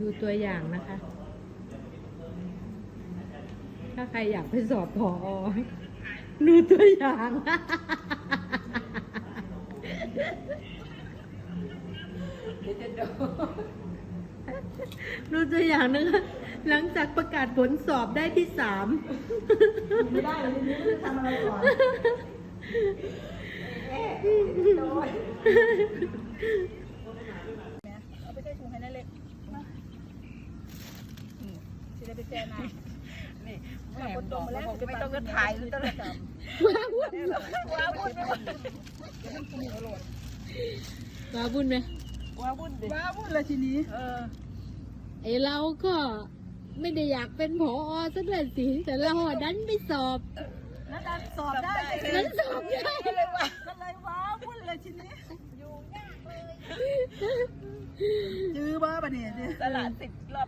ดูตัวอย่างนะคะ ถ้าใครอยากไปสอบพอดูตัวอย่าง ดูตัวอย่างนะคะหลังจากประกาศผลสอบได้ที่สามไม่ได้เลยนี่จะทำอะไรก่อนเอ๊ะโดยเอาไปใส่ถุงให้นั่นเลยมาอืมสิได้ไป แจ้งนายนี่แม่บอกแล้วไม่ต้องก็ถ่ายเลยต้องจำว้าวุ่นว้าวุ่นไปหมดว้าวุ่นไหมว้าวุ่นดิว้าวุ่นเลยทีนี้เออไอเราก็ไม่ได้อยากเป็นผอซะด้วยสิ แต่เราอะดันไปสอบแล้วดันสอบได้ดันสอบได้ก็เลยว่าก็เลยว้าวุ่นเลยทีนี้อยู่ยากเลยจื้อบ้าปะเนี่ยตลาดสิบรอบ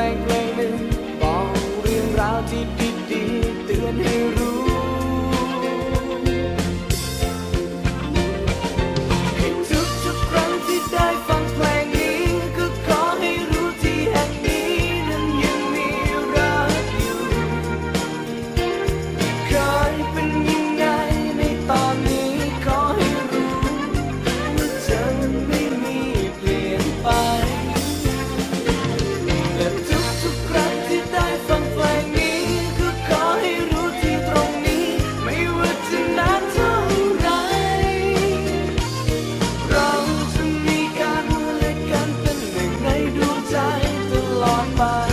อย on my.